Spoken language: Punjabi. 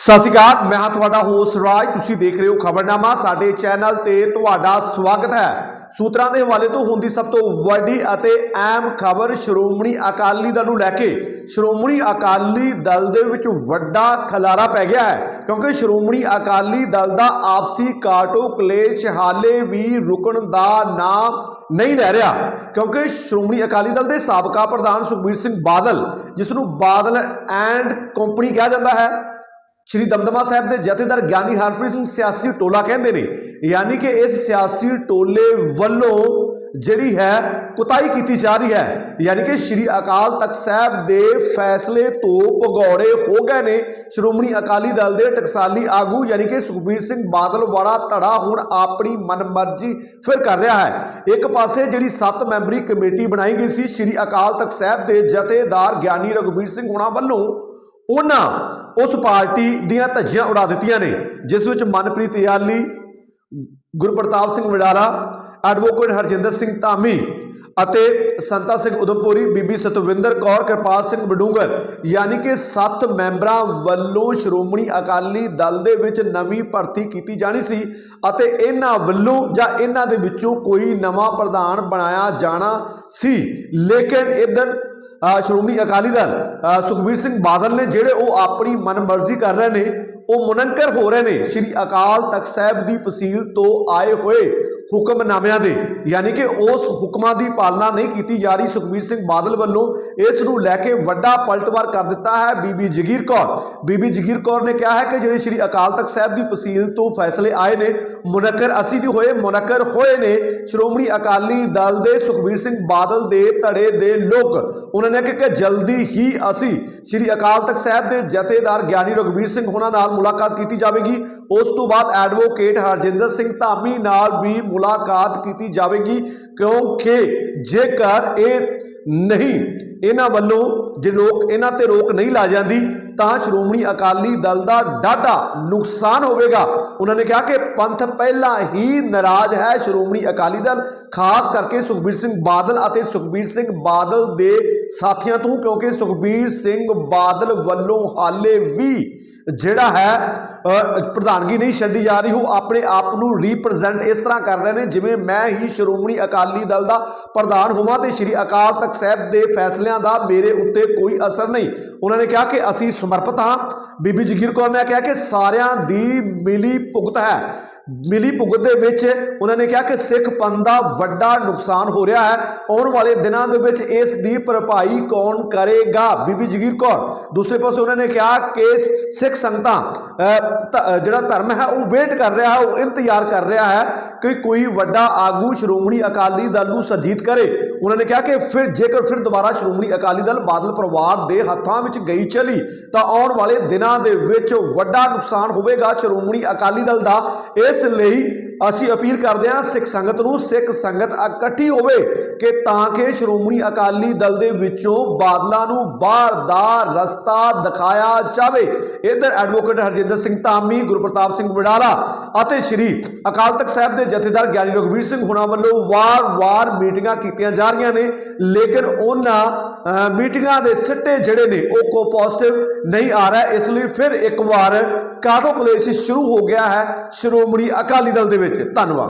ਸਤਿ ਸ਼੍ਰੀ ਅਕਾਲ, ਮੈਂ ਹਾਂ ਤੁਹਾਡਾ ਹੋਸਟ ਰਾਜ। ਤੁਸੀਂ ਦੇਖ ਰਹੇ ਹੋ ਖਬਰਨਾਮਾ। ਸਾਡੇ ਚੈਨਲ ਤੇ ਤੁਹਾਡਾ ਸਵਾਗਤ ਹੈ। ਸੂਤਰਾਂ ਦੇ ਹਵਾਲੇ ਤੋਂ ਹੁੰਦੀ ਸਭ ਤੋਂ ਵੱਡੀ ਅਤੇ ਅਹਿਮ ਖਬਰ ਸ਼੍ਰੋਮਣੀ ਅਕਾਲੀ ਦਲ ਨੂੰ ਲੈ ਕੇ। ਸ਼੍ਰੋਮਣੀ ਅਕਾਲੀ ਦਲ ਦੇ ਵਿੱਚ ਵੱਡਾ ਖਲਾਰਾ ਪੈ ਗਿਆ ਹੈ, ਕਿਉਂਕਿ ਸ਼੍ਰੋਮਣੀ ਅਕਾਲੀ ਦਲ ਦਾ ਆਪਸੀ ਕਾਟੋ ਕਲੇਸ਼ ਹਾਲੇ ਵੀ ਰੁਕਣ ਦਾ ਨਾਮ ਨਹੀਂ ਲੈ ਰਿਹਾ, ਕਿਉਂਕਿ ਸ਼੍ਰੋਮਣੀ ਅਕਾਲੀ ਦਲ ਦੇ ਸਾਬਕਾ ਪ੍ਰਧਾਨ ਸੁਖਬੀਰ ਸਿੰਘ ਬਾਦਲ ਜਿਸ ਨੂੰ ਬਾਦਲ ਐਂਡ ਕੰਪਨੀ ਕਿਹਾ ਜਾਂਦਾ ਹੈ ਸ਼੍ਰੀ ਦਮਦਮਾ ਸਾਹਿਬ ਦੇ ਜਥੇਦਾਰ ਗਿਆਨੀ ਹਰਪ੍ਰੀਤ ਸਿੰਘ ਸਿਆਸੀ ਟੋਲਾ ਕਹਿੰਦੇ ਨੇ, ਯਾਨੀ ਕਿ ਇਸ ਸਿਆਸੀ ਟੋਲੇ ਵੱਲੋਂ ਜਿਹੜੀ ਹੈ ਕੁਤਾਈ ਕੀਤੀ ਜਾ ਰਹੀ ਹੈ, ਯਾਨੀ ਕਿ ਸ਼੍ਰੀ ਅਕਾਲ ਤਖਤ ਸਾਹਿਬ ਦੇ ਫੈਸਲੇ ਤੋਂ ਭਗੌੜੇ ਹੋ ਗਏ ਨੇ, ਸ਼੍ਰੋਮਣੀ ਅਕਾਲੀ ਦਲ ਦੇ ਟਕਸਾਲੀ ਆਗੂ, ਯਾਨੀ ਕਿ ਸੁਖਬੀਰ ਸਿੰਘ ਬਾਦਲ ਵਾਲਾ ਧੜਾ ਹੁਣ ਆਪਣੀ ਮਨਮਰਜ਼ੀ ਫਿਰ ਕਰ ਰਿਹਾ ਹੈ। ਇੱਕ ਪਾਸੇ ਜਿਹੜੀ 7 ਮੈਂਬਰੀ ਕਮੇਟੀ ਬਣਾਈ ਗਈ ਸੀ, ਸ਼੍ਰੀ ਅਕਾਲ ਤਖਤ ਸਾਹਿਬ ਦੇ ਜਥੇਦਾਰ ਗਿਆਨੀ ਰਘਬੀਰ ਸਿੰਘ ਹੁਣਾ ਵੱਲੋਂ ਉਹਨਾਂ ਉਸ ਪਾਰਟੀ ਦੀਆਂ ਧੱਜੀਆਂ ਉਡਾ ਦਿੱਤੀਆਂ ਨੇ, ਜਿਸ ਵਿੱਚ ਮਨਪ੍ਰੀਤ ਯਾਲੀ, ਗੁਰਪ੍ਰਤਾਪ ਸਿੰਘ ਵਡਾਲਾ, ਐਡਵੋਕੇਟ ਹਰਜਿੰਦਰ ਸਿੰਘ ਧਾਮੀ ਅਤੇ ਸੰਤਾ ਸਿੰਘ ਉਦਮਪੁਰੀ, ਬੀਬੀ ਸਤਵਿੰਦਰ ਕੌਰ, ਕਿਰਪਾਲ ਸਿੰਘ ਬਡੂੰਗਰ ਯਾਨੀ ਕਿ 7 ਮੈਂਬਰਾਂ ਵੱਲੋਂ ਸ਼੍ਰੋਮਣੀ ਅਕਾਲੀ ਦਲ ਦੇ ਵਿੱਚ ਨਵੀਂ ਭਰਤੀ ਕੀਤੀ ਜਾਣੀ ਸੀ ਅਤੇ ਇਹਨਾਂ ਵੱਲੋਂ ਜਾਂ ਇਹਨਾਂ ਦੇ ਵਿੱਚੋਂ ਕੋਈ ਨਵਾਂ ਪ੍ਰਧਾਨ ਬਣਾਇਆ ਜਾਣਾ ਸੀ। ਲੇਕਿਨ ਇਧਰ ਸ਼੍ਰੋਮਣੀ ਅਕਾਲੀ ਦਲ ਸੁਖਬੀਰ ਸਿੰਘ ਬਾਦਲ ਨੇ ਜਿਹੜੇ ਉਹ ਆਪਣੀ ਮਨਮਰਜ਼ੀ ਕਰ ਰਹੇ ਨੇ, ਉਹ ਮੁਨੰਕਰ ਹੋ ਰਹੇ ਨੇ। ਸ਼੍ਰੀ ਅਕਾਲ ਤਖਤ ਸਾਹਿਬ ਦੀ ਤਹਿਸੀਲ ਤੋਂ ਆਏ ਹੋਏ ਹੁਕਮਨਾਮਿਆਂ ਦੇ, ਯਾਨੀ ਕਿ ਉਸ ਹੁਕਮਾਂ ਦੀ ਪਾਲਣਾ ਨਹੀਂ ਕੀਤੀ ਜਾ ਰਹੀ। ਸੁਖਬੀਰ ਸਿੰਘ ਬਾਦਲ ਵੱਲੋਂ ਇਸ ਨੂੰ ਲੈ ਕੇ ਵੱਡਾ ਪਲਟਵਾਰ ਕਰ ਦਿੱਤਾ ਹੈ ਬੀਬੀ ਜਗੀਰ ਕੌਰ। ਬੀਬੀ ਜਗੀਰ ਕੌਰ ਨੇ ਕਿਹਾ ਹੈ ਕਿ ਜਿਹੜੇ ਸ਼੍ਰੀ ਅਕਾਲ ਤਖਤ ਸਾਹਿਬ ਦੀ ਤਹਿਸੀਲ ਤੋਂ ਫੈਸਲੇ ਆਏ ਨੇ, ਮੁਨੱਕਰ ਅਸੀਂ ਨਹੀਂ ਹੋਏ, ਮੁਨੱਕਰ ਹੋਏ ਨੇ। ਸ਼੍ਰੋਮਣੀ ਅਕਾਲੀ ਦਲ ਦੇ ਸੁਖਬੀਰ ਸਿੰਘ ਬਾਦਲ ਦੇ ਧੜੇ ਦੇ ਲੋਕ, ਉਹਨਾਂ ਨੇ ਕਿਹਾ ਕਿ ਜਲਦੀ ਹੀ ਅਸੀਂ ਸ਼੍ਰੀ ਅਕਾਲ ਤਖਤ ਸਾਹਿਬ ਦੇ ਜਥੇਦਾਰ ਗਿਆਨੀ ਰਘਬੀਰ ਸਿੰਘ ਹੋਣਾ ਨਾਲ ਮੁਲਾਕਾਤ ਕੀਤੀ ਜਾਵੇਗੀ। ਉਸ ਤੋਂ ਬਾਅਦ ਐਡਵੋਕੇਟ ਹਰਜਿੰਦਰ ਸਿੰਘ ਧਾਮੀ ਨਾਲ ਵੀ ਮੁਲਾਕਾਤ ਕੀਤੀ ਜਾਵੇਗੀ ਕਿਉਂਕਿ ਜੇਕਰ ਇਹ ਨਹੀਂ ਇਹਨਾਂ ਵੱਲੋਂ ਜੇ ਲੋਕ ਇਹਨਾਂ ਤੇ ਰੋਕ ਨਹੀਂ ਲਾ ਜਾਂਦੀ, ਤਾਂ ਸ਼੍ਰੋਮਣੀ ਅਕਾਲੀ ਦਲ ਦਾ ਡਾਢਾ ਨੁਕਸਾਨ ਹੋਵੇਗਾ। ਉਹਨਾਂ ਨੇ ਕਿਹਾ ਕਿ ਪੰਥ ਪਹਿਲਾਂ ਹੀ ਨਾਰਾਜ਼ ਹੈ ਸ਼੍ਰੋਮਣੀ ਅਕਾਲੀ ਦਲ, ਖਾਸ ਕਰਕੇ ਸੁਖਬੀਰ ਸਿੰਘ ਬਾਦਲ ਅਤੇ ਸੁਖਬੀਰ ਸਿੰਘ ਬਾਦਲ ਦੇ ਸਾਥੀਆਂ ਤੋਂ, ਕਿਉਂਕਿ ਸੁਖਬੀਰ ਸਿੰਘ ਬਾਦਲ ਵੱਲੋਂ ਹਾਲੇ ਵੀ ਜਿਹੜਾ ਹੈ ਪ੍ਰਧਾਨਗੀ ਨਹੀਂ ਛੱਡੀ ਜਾ ਰਹੀ, ਉਹ ਆਪਣੇ ਆਪ ਨੂੰ ਰਿਪਰੈਜ਼ੈਂਟ ਇਸ ਤਰ੍ਹਾਂ ਕਰ ਰਹੇ ਨੇ, ਜਿਵੇਂ ਮੈਂ ਹੀ ਸ਼੍ਰੋਮਣੀ ਅਕਾਲੀ ਦਲ ਦਾ ਪ੍ਰਧਾਨ ਹੋਵਾਂ ਤੇ ਸ਼੍ਰੀ ਅਕਾਲ ਤਖਤ ਸਾਹਿਬ ਦੇ ਫੈਸਲਿਆਂ ਦਾ ਮੇਰੇ ਉੱਤੇ ਕੋਈ ਅਸਰ ਨਹੀਂ। ਉਹਨਾਂ ਨੇ ਕਿਹਾ ਕਿ ਅਸੀਂ ਸਮਰਪਿਤ ਹਾਂ। ਬੀਬੀ ਜਗੀਰ ਕੌਰ ਨੇ ਕਿਹਾ ਕਿ ਸਾਰਿਆਂ ਦੀ ਮਿਲੀ ਭੁਗਤ ਹੈ। ਮਿਲੀ ਭੁਗਤ ਦੇ ਵਿੱਚ ਉਹਨਾਂ ਨੇ ਕਿਹਾ ਕਿ ਸਿੱਖ ਪੰਥ ਦਾ ਵੱਡਾ ਨੁਕਸਾਨ ਹੋ ਰਿਹਾ ਹੈ। ਆਉਣ ਵਾਲੇ ਦਿਨਾਂ ਦੇ ਵਿੱਚ ਇਸ ਦੀ ਭਰਪਾਈ ਕੌਣ ਕਰੇਗਾ? ਬੀਬੀ ਜਗੀਰ ਕੌਰ। ਦੂਸਰੇ ਪਾਸੇ ਉਹਨਾਂ ਨੇ ਕਿਹਾ ਕਿ ਸਿੱਖ ਸੰਗਤਾਂ ਜਿਹੜਾ ਧਰਮ ਹੈ, ਉਹ ਵੇਟ ਕਰ ਰਿਹਾ ਹੈ, ਉਹ ਇੰਤਜ਼ਾਰ ਕਰ ਰਿਹਾ ਹੈ ਕਿ ਕੋਈ ਵੱਡਾ ਆਗੂ ਸ਼੍ਰੋਮਣੀ ਅਕਾਲੀ ਦਲ ਨੂੰ ਸਰਜੀਤ ਕਰੇ। ਉਹਨਾਂ ਨੇ ਕਿਹਾ ਕਿ ਫਿਰ ਜੇਕਰ ਫਿਰ ਦੁਬਾਰਾ ਸ਼੍ਰੋਮਣੀ ਅਕਾਲੀ ਦਲ ਬਾਦਲ ਪਰਿਵਾਰ ਦੇ ਹੱਥਾਂ ਵਿੱਚ ਗਈ ਚਲੀ, ਤਾਂ ਆਉਣ ਵਾਲੇ ਦਿਨਾਂ ਦੇ ਵਿੱਚ ਵੱਡਾ ਨੁਕਸਾਨ ਹੋਵੇਗਾ ਸ਼੍ਰੋਮਣੀ ਅਕਾਲੀ ਦਲ ਦਾ। ਇਸ ਲਈ ਅਸੀਂ ਅਪੀਲ ਕਰਦੇ ਹਾਂ ਸਿੱਖ ਸੰਗਤ ਨੂੰ, ਸਿੱਖ ਸੰਗਤ ਇਕੱਠੀ ਹੋਵੇ ਕਿ ਤਾਂ ਕਿ ਸ਼੍ਰੋਮਣੀ ਅਕਾਲੀ ਦਲ ਦੇ ਵਿੱਚੋਂ ਬਾਦਲਾਂ ਨੂੰ ਬਾਹਰ ਦਾ ਰਸਤਾ ਦਿਖਾਇਆ ਜਾਵੇ। ਇਧਰ ਐਡਵੋਕੇਟ ਹਰਜਿੰਦਰ ਸਿੰਘ ਧਾਮੀ, ਗੁਰਪ੍ਰਤਾਪ ਸਿੰਘ ਵਡਾਲਾ ਅਤੇ ਸ਼੍ਰੀ ਅਕਾਲ ਤਖਤ ਸਾਹਿਬ ਦੇ ਜਥੇਦਾਰ ਗਿਆਨੀ ਰਘਵੀਰ ਸਿੰਘ ਹੁਣਾ ਵੱਲੋਂ ਵਾਰ-ਵਾਰ ਮੀਟਿੰਗਾਂ ਕੀਤੀਆਂ ਜਾ ਰਹੀਆਂ ਨੇ, ਲੇਕਿਨ ਉਹਨਾਂ ਮੀਟਿੰਗਾਂ ਦੇ ਸਿੱਟੇ ਜਿਹੜੇ ਨੇ, ਉਹ ਕੋ ਪੋਜ਼ਿਟਿਵ ਨਹੀਂ ਆ ਰਿਹਾ। ਇਸ ਲਈ ਫਿਰ ਇੱਕ ਵਾਰ ਕਾਟੋ ਕਲੇਸ਼ ਸ਼ੁਰੂ ਹੋ ਗਿਆ ਹੈ। ਸ਼੍ਰੋਮਣੀ ਅਕਾਲੀ ਦਲ ਦੇ ਵਿੱਚ। ਧੰਨਵਾਦ।